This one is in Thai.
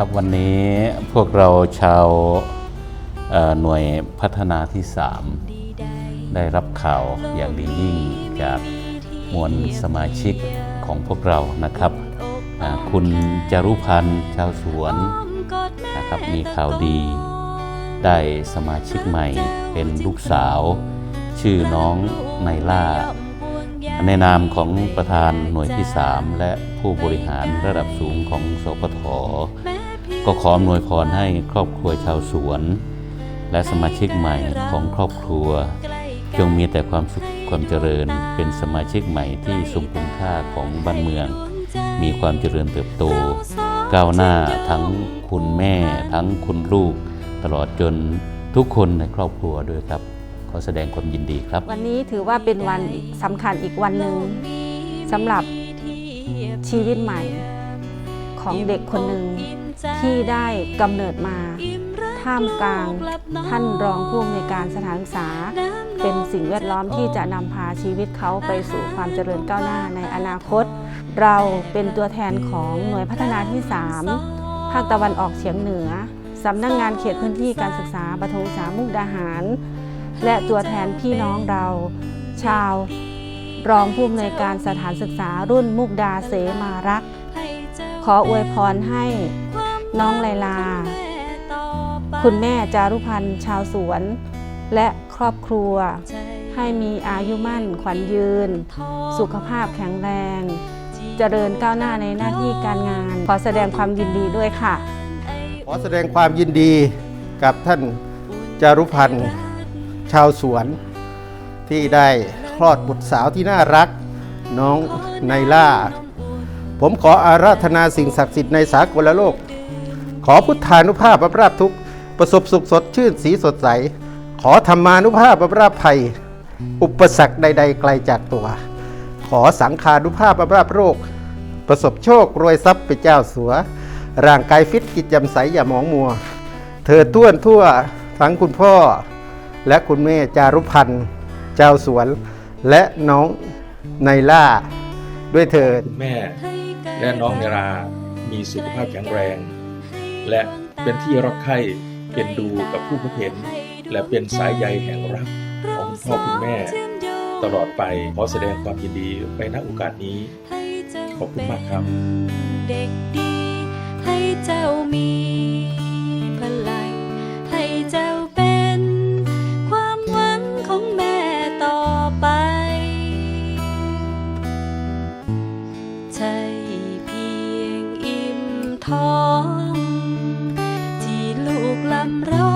ครับวันนี้พวกเราชาวหน่วยพัฒนาที่ 3 ได้รับข่าวอย่างดียิ่งจากมวลสมาชิกของพวกเรานะครับ คุณจารุพันธ์ชาวสวนนะครับมีข่าวดี ได้สมาชิกใหม่เป็นลูกสาว ชื่อน้องไนล่าในนามของประธานหน่วยที่ 3 และผู้บริหารระดับสูงของสปท ก็ขออำนวยพรให้ครอบครัวชาวสวน และสมาชิกใหม่ของครอบครัว จงมีแต่ความสุขความเจริญเป็นสมาชิกใหม่ที่สมคุณค่าของบ้านเมือง มีความเจริญเติบโต ก้าวหน้าทั้งคุณแม่ ทั้งคุณลูก ตลอดจนทุกคนในครอบครัวด้วยครับ ขอแสดงความยินดีครับ วันนี้ถือว่าเป็นวันสำคัญอีกวันหนึ่งสำหรับชีวิตใหม่ ของเด็กคนหนึ่งที่ได้กำเนิดมา ท่ามกลางท่านรองผู้อำนวยการสถานศึกษา เป็นสิ่งแวดล้อมที่จะนำพาชีวิตเขาไปสู่ความเจริญก้าวหน้าในอนาคต เราเป็นตัวแทนของหน่วยพัฒนาที่ 3 ภาคตะวันออกเฉียงเหนือสำนักงงานเขตพื้นที่การศึกษาปฐมศึกษามุกดาหาร และตัวแทนพี่น้องเราชาวรองผู้อำนวยการสถานศึกษารุ่นมุกดาเสมารักข ออวยพรให้น้องไลลา คุณแม่จารุพันธ์ชาวสวน และครอบครัว ให้มีอายุมั่นขวัญยืน สุขภาพแข็งแรง เจริญก้าวหน้าในหน้าที่การงาน ขอแสดงความยินดีด้วยค่ะ ขอแสดงความยินดีกับท่านจารุพันธ์ชาวสวน ที่ได้คลอดบุตรสาวที่น่ารัก น้องไนล่า ผมขออาราธนาสิ่งศักดิ์สิทธิ์ในสากลโลก ขอพุทธานุภาพประราบทุกประสบสุขสดชื่นสีสดใส ขอธรรมานุภาพประราบภัย อุปสรรคใด ๆ ไกลจากตัว ขอสังขานุภาพประราบโรค ประสบโชครวยทรัพย์เป็นเจ้าสัว ร่างกายฟิตกิจจำใสอย่าหมองมัว เธอต้วนทั่วทั้งคุณพ่อ และคุณแม่จารุพันธ์เจ้าสวน และน้องไนล่าด้วยเถิดแม่ และน้องเนรามีสุขภาพแข็งแรง และเป็นที่รักใคร่เป็นดูกับผู้พบเห็น และเป็นสายใยแห่งรักของพ่อคุณแม่ ตลอดไปขอแสดงความยินดีไปณโอกาสนี้ ขอบคุณมากครับ เด็กดีให้เจ้ามีพลังให้เจ้าเป็นความหวังของแม่ต่อไปใช่ำร้อง